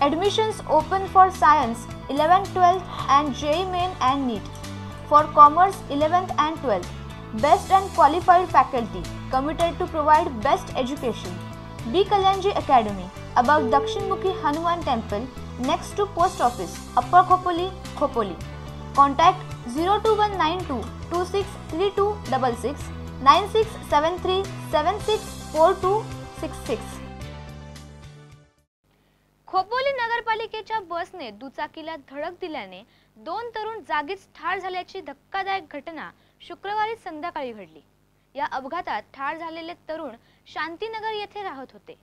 Admissions open for science 11th, 12th and JEE Main and NEET. For commerce 11th and 12th. Best and qualified faculty committed to provide best education. B. Kalyanji Academy above Dakshinmukhi Hanuman Temple next to Post Office, Upper Khopoli, Khopoli. Contact 02192 263266 9673 764266. Khopoli नगरपालिकेच्या बसने दुचाकीला धडक दिल्याने दोन तरुण जागीच ठार झाल्याची धक्कादायक घटना शुक्रवारी संध्याकाळी घडली. या अपघातात ठार झालेले तरुण शांतीनगर येथे राहत होते.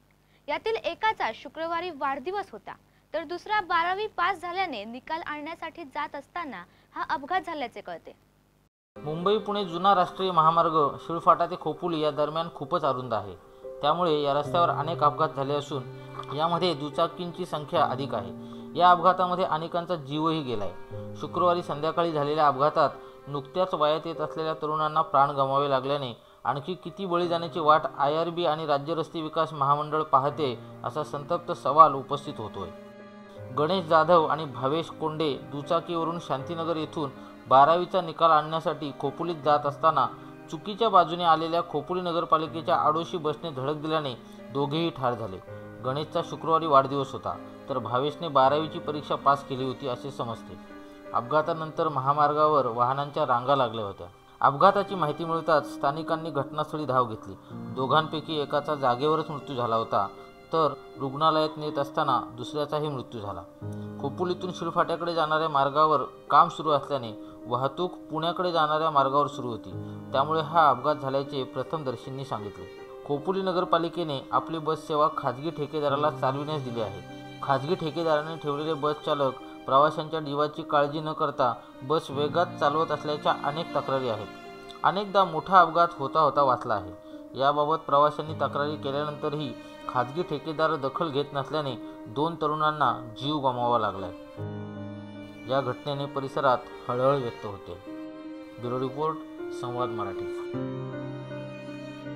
यातील एकाचा शुक्रवारी वाढदिवस होता तर दुसरा बारावी पास झाल्याने निकाल आणण्यासाठी जात असताना हा अपघात झाल्याचे कळते. मुंबई पुणे जुना राष्ट्रीय महामार्ग शिळफाटा ते खोपोली या दरम्यान खूपच अरुंद आहे. त्यामुळे या रस्त्यावर अनेक अपघात झाले असून यामध्ये दुचाकींची संख्या अधिक आहे. या अपघातामध्ये अनेकांचा जीवही गेलाय. शुक्रवारी संध्याकाळी झालेल्या अपघातात नुकत्याच वयात येत असलेल्या तरुणांना प्राण गमावे लागल्याने आणखी किती बळी जाण्याची वाट आय आर बी आणि राज्य रस्ते विकास महामंडळ पाहते असा संतप्त सवाल उपस्थित होतोय. गणेश जाधव आणि भावेश कोंडे दुचाकीवरून शांतीनगर येथून बारावीचा निकाल आणण्यासाठी खोपोलीत जात असताना चुकीच्या बाजूने आलेल्या खोपोली नगरपालिकेच्या आडोशी बसने धडक दिल्याने दोघेही ठार झाले. गणेशचा शुक्रवारी वाढदिवस होता तर भावेशने बारावीची परीक्षा पास केली होती असे समजते. अपघातानंतर महामार्गावर वाहनांच्या रांगा लागल्या होत्या. अपघाताची माहिती मिळताच स्थानिकांनी घटनास्थळी धाव घेतली. दोघांपैकी एकाचा जागेवरच मृत्यू झाला होता तर रुग्णालयात नेत असताना दुसऱ्याचाही मृत्यू झाला. खोपोलीतून शिळफाट्याकडे जाणाऱ्या मार्गावर काम सुरू असल्याने वाहतूक पुण्याकडे जाणाऱ्या मार्गावर सुरू होती. त्यामुळे हा अपघात झाल्याचे प्रथमदर्शींनी सांगितले. खोपोली नगरपालिकेने आपली बस सेवा खाजगी ठेकेदाराला चालविण्यास दिली आहे. खाजगी ठेकेदाराने ठेवलेले बस चालक प्रवाशांच्या जीवाची काळजी न करता बस वेगात चालवत असल्याच्या अनेक तक्रारी आहेत. अनेकदा मोठा अपघात होता होता वाचला आहे. याबाबत प्रवाशांनी तक्रारी केल्यानंतरही खाजगी ठेकेदार दखल घेत नसल्याने दोन तरुणांना जीव गमावा लागलाय. या घटनेने परिसरात हळहळ व्यक्त होते. ब्युरो रिपोर्ट संवाद मराठी.